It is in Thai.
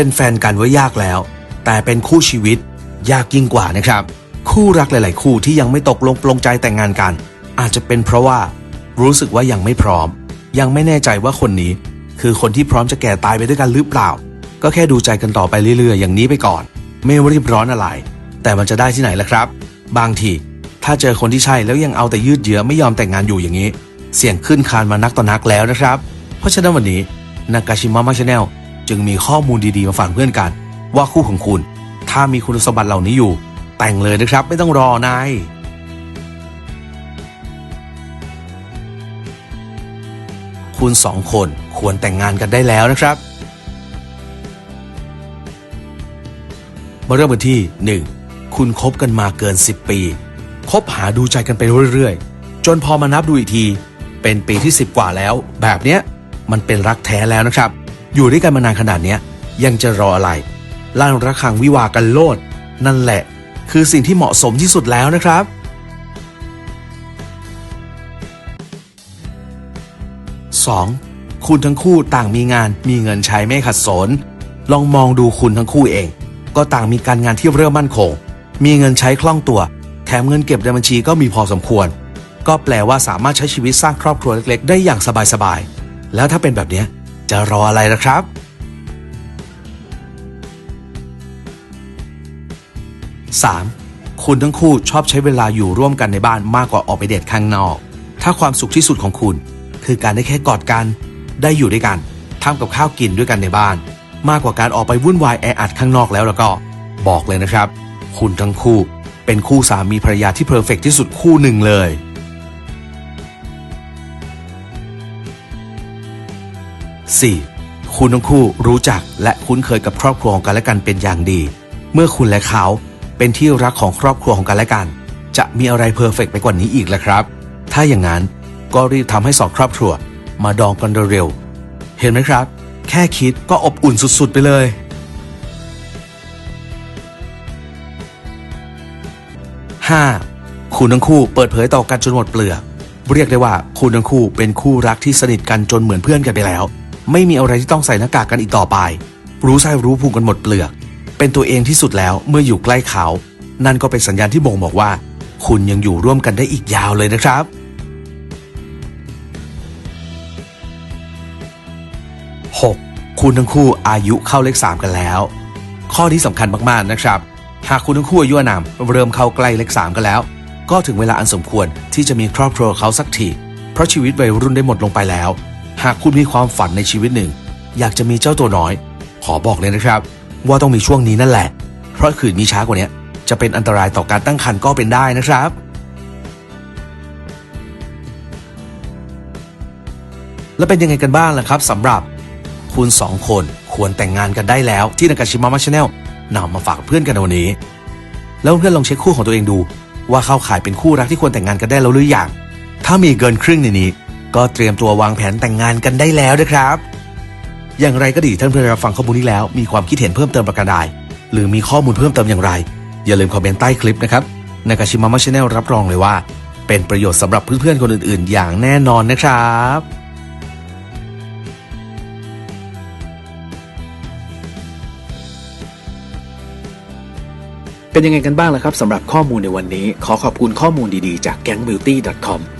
เป็นแฟนกันไว้ยากแล้ว แต่เป็นคู่ชีวิตยากยิ่งกว่านะครับ คู่รักหลาย ๆ คู่ที่ยังไม่ตกลงปลงใจแต่งงานกัน อาจจะเป็นเพราะว่ารู้สึกว่ายังไม่พร้อม ยังไม่แน่ใจว่าคนนี้ คือคนที่พร้อมจะแก่ตายไปด้วยกันหรือเปล่า ก็แค่ดูใจกันต่อไปเรื่อย ๆ อย่างนี้ไปก่อน ไม่รีบร้อนอะไร แต่มันจะได้ที่ไหนล่ะครับ บางทีถ้าเจอคนที่ใช่แล้วยังเอาแต่ยืดเยื้อไม่ยอมแต่งงานอยู่อย่างนี้ เสี่ยงขึ้นคานมานักต่อนักแล้วนะครับ เพราะฉะนั้นวันนี้นากาชิมะมาชาแนล จึงมีข้อมูลดีๆมาฝากเพื่อนกัน ว่าคู่ของคุณ ถ้ามีคุณสมบัติเหล่านี้อยู่ แต่งเลยนะครับไม่ต้องรอนายคุณสองคนควรแต่งงานกันได้แล้วนะครับ มาเริ่มกันที่ 1. คุณคบกันมาเกิน 10 ปี คบหาดูใจกันไปเรื่อยๆ จนพอมานับดูอีกที เป็นปีที่ 10 กว่าแล้ว แบบเนี้ยมันเป็นรักแท้แล้วนะครับ อยู่ด้วยกันมานานขนาดเนี้ยยังจะรออะไรลั่นระฆังวิวากันโลด นั่นแหละ คือสิ่งที่เหมาะสมที่สุดแล้วนะครับ 2. คุณทั้งคู่ต่างมีงานมีเงินใช้ไม่ขัดสน ลองมองดูคุณทั้งคู่เอง ก็ต่างมีการงานที่เริ่มมั่นคง มีเงินใช้คล่องตัว แถมเงินเก็บในบัญชีก็มีพอสมควร ก็แปลว่าสามารถใช้ชีวิตสร้างครอบครัวเล็กๆ ได้อย่างสบายๆ แล้วถ้าเป็นแบบนี้ จะรออะไรล่ะครับ 3. คุณทั้งคู่ชอบใช้เวลาอยู่ร่วมกันในบ้านมากกว่าออกไปเดทข้างนอก ถ้าความสุขที่สุดของคุณ คือการได้แค่กอดกัน ได้อยู่ด้วยกันทำกับข้าวกินด้วยกันในบ้าน มากกว่าการออกไปวุ่นวายแออัดข้างนอกแล้วแล้วก็ บอกเลยนะครับ คุณทั้งคู่ เป็นคู่สามีภรรยาที่เพอร์เฟกต์ที่สุดคู่หนึ่งเลย 4. คุณทั้งคู่รู้จักและคุ้นเคยกับครอบครัวของกันและกันเป็นอย่างดี เมื่อคุณและเขาเป็นที่รักของครอบครัวของกันและกัน จะมีอะไรเพอร์เฟกต์ไปกว่านี้อีกล่ะครับ ถ้าอย่างนั้นก็รีบทำให้สองครอบครัว มาดองกันเร็วๆเห็นไหมครับ แค่คิดก็อบอุ่นสุดๆไปเลย 5. คุณทั้งคู่เปิดเผยต่อกันจนหมดเปลือกเรียกได้ว่าคุณทั้งคู่เป็นคู่รักที่สนิทกันจนเหมือนเพื่อนกันไปแล้ว ไม่มีอะไรที่ต้องใส่หน้ากากกันอีกต่อไป รู้ไส้รู้พุงกันหมดเปลือก เป็นตัวเองที่สุดแล้วเมื่ออยู่ใกล้เขา นั่นก็เป็นสัญญาณที่บ่งบอกว่า คุณยังอยู่ร่วมกันได้อีกยาวเลยนะครับ 6. คุณทั้งคู่อายุเข้าเลข3กันแล้ว ข้อนี้สำคัญมากๆนะครับ หากคุณทั้งคู่อายุนามเริ่มเข้าใกล้เลข3กันแล้ว ก็ถึงเวลาอันสมควรที่จะมีครอบครัวเขาสักทีเพราะชีวิตวัยรุ่นได้หมดลงไปแล้ว หากคุณมีความฝันในชีวิตหนึ่ง อยากจะมีเจ้าตัวน้อย ขอบอกเลยนะครับ ว่าต้องมีช่วงนี้นั่นแหละ เพราะขืนมีช้ากว่านี้จะเป็นอันตรายต่อการตั้งครรภ์ก็เป็นได้นะครับ แล้วเป็นยังไงกันบ้างล่ะครับสำหรับ คุณสองคนควรแต่งงานกันได้แล้วที่นากาชิมะมาชาแนลนำมาฝากเพื่อนกันในวันนี้ แล้วเพื่อนลองเช็คคู่ของตัวเองดู ว่าเข้าข่ายเป็นคู่รักที่ควรแต่งงานกันได้แล้วหรือยังถ้ามีเกินครึ่งในนี้ ก็เตรียมตัววางแผนแต่งงานกันได้แล้วนะครับ อย่างไรก็ดีท่านเพื่อนรับฟังข้อมูลนี้แล้ว มีความคิดเห็นเพิ่มเติมประการใดหรือมีข้อมูลเพิ่มเติมอย่างไร อย่าลืมคอมเมนต์ใต้คลิปนะครับนากาชิมะมาชาแนลรับรองเลยว่า เป็นประโยชน์สำหรับเพื่อนๆคนอื่นๆ อย่างแน่นอนนะครับเป็นยังไงกันบ้างล่ะครับสำหรับข้อมูลในวันนี้ ขอขอบคุณข้อมูลดีๆ จาก gangbeauty.com